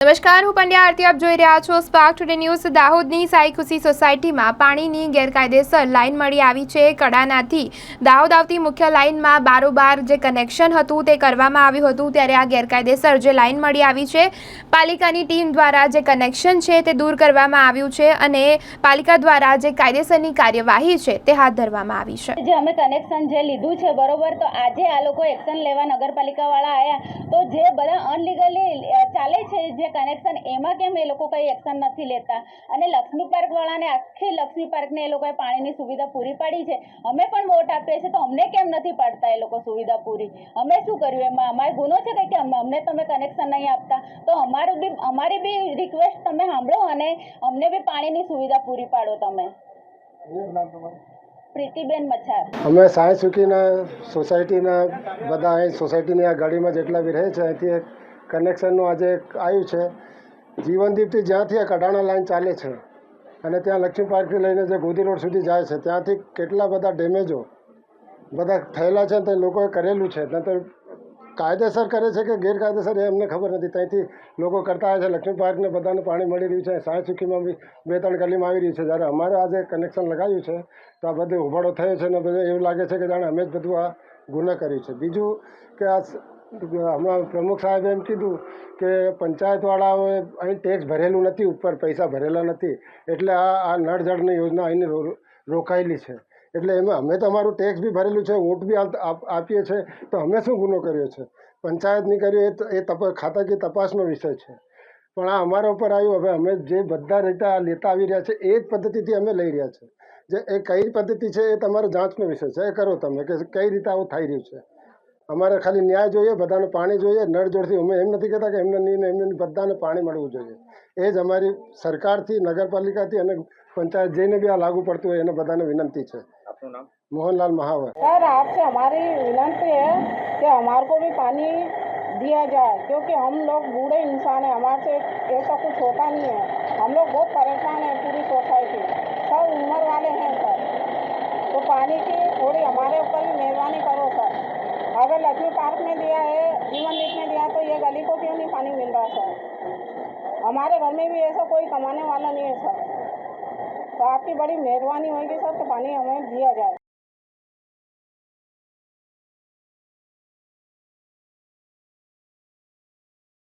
નમસ્કાર, હું પંડ્યા આરતી, આપ જોઈ રહ્યા છો સ્પાર્ક ટુડે ન્યૂઝ દાહોદની સાઈ સોસાયટીમાં પાણીની ગેરકાયદેસર લાઇન મળી આવી છે કડાનાથી. દાહોદ આવતી મુખ્ય લાઇનમાં બારોબાર જે કનેક્શન હતું તે કરવામાં આવ્યું હતું, ત્યારે આ ગેરકાયદેસર જે લાઇન મળી આવી છે, પાલિકાની ટીમ દ્વારા જે કનેક્શન છે તે દૂર કરવામાં આવ્યું છે અને પાલિકા દ્વારા જે કાયદેસરની કાર્યવાહી છે તે હાથ ધરવામાં આવી છે. જે અમે કનેક્શન જે લીધું છે, બરોબર, તો આજે આ લોકો એક્શન લેવા નગરપાલિકાવાળા આવ્યા તો જે બધા અનલીગલી ચાલે છે જે કનેક્શન એમાં કેમ એ લોકો કંઈ એક્શન નથી લેતા? અને લક્ષ્મી પાર્કવાળાને આખી લક્ષ્મી પાર્કને એ લોકોએ પાણીની સુવિધા પૂરી પાડી છે. અમે પણ વોટ આપીએ છીએ તો અમને કેમ નથી પાડતા એ લોકો સુવિધા પૂરી? અમે શું કર્યું? એમાં અમારે ગુનો છે કંઈ કે અમને તમે કનેક્શન નહીં આપતા. તો અમારું બી અમારી બી રિક્વેસ્ટ તમે સાંભળો અને અમને બી પાણીની સુવિધા પૂરી પાડો તમે. પ્રીતિબેન મચાર અમે સાંઈ સિટીના સોસાયટીના બધા અહીં સોસાયટીની આ ગાડીમાં જેટલા બી રહે છે અહીંથી એક કનેક્શનનું આજે આવ્યું છે. જીવનદીપથી જ્યાંથી આ કડાણા લાઈન ચાલે છે અને ત્યાં લક્ષ્મી પાર્કથી લઈને જે ગોધી રોડ સુધી જાય છે, ત્યાંથી કેટલા બધા ડેમેજો બધા થયેલા છે તે લોકોએ કરેલું છે. નહીં તો કાયદેસર કરે છે કે ગેરકાયદેસર એ અમને ખબર નથી. ત્યાંથી લોકો કરતા આવે છે, લક્ષ્મી પાર્કને બધાને પાણી મળી રહ્યું છે, સાંઈ સુખીમાં બી બે ત્રણ ગલીમાં આવી રહ્યું છે. જ્યારે અમારે આજે કનેક્શન લગાવ્યું છે, તો આ બધું ઉભાડો થયો છે ને બધું એવું લાગે છે કે જાણે અમે જ બધું આ ગુનો કર્યું છે. બીજું કે આ હમણાં પ્રમુખ સાહેબે એમ કીધું કે પંચાયતવાળાઓએ અહીં ટેક્સ ભરેલું નથી, ઉપર પૈસા ભરેલા નથી. એટલે આ આ નળ જળની યોજના અહીં રોકાયેલી છે. એટલે એમાં અમે તો અમારું ટેક્સ બી ભરેલું છે, વોટ બી આપ- આપ- આપીએ છીએ તો અમે શું ગુનો કર્યો છે? પંચાયતની કર્યો, એ એ તપ ખાતાકી તપાસનો વિષય છે. પણ આ અમારા ઉપર આવ્યું, હવે અમે જે બધા રીતે લેતા આવી રહ્યા છે, એ જ પદ્ધતિથી અમે લઈ રહ્યા છે. જે, એ કઈ પદ્ધતિ છે, એ તમારો જાંચનો વિષય છે, એ કરો તમે, કે કઈ રીતે આવું થઈ રહ્યું છે? અમારે ખાલી ન્યાય જોઈએ બધાને પાણી જોઈએ નળ જોડથી અમે એમ નથી કહેતા કે એમને નહીં ને એમને નહીં, બધાને પાણી મળવું જોઈએ એ જ અમારી સરકારથી નગરપાલિકાથી અને પંચાયત જઈને બી આ લાગુ પડતું હોય એને બધાને વિનંતી છે આપનું નામ મોહનલાલ महावर सर आपसे हमारी विनती है कि हमारे को भी पानी दिया जाए क्योंकि हम लोग बूढ़े इंसान हैं हमारे से ऐसा कुछ होता नहीं है हम लोग बहुत परेशान हैं लक्ष्मी पार्क में दिया है जीवन दीप में दिया तो ये गली को क्यों नहीं पानी मिल रहा सर? हमारे घर में भी ऐसा कोई कमाने वाला नहीं है, सर। तो आपकी बड़ी मेहरबानी होगी, सर तो पानी हमें दिया जाए।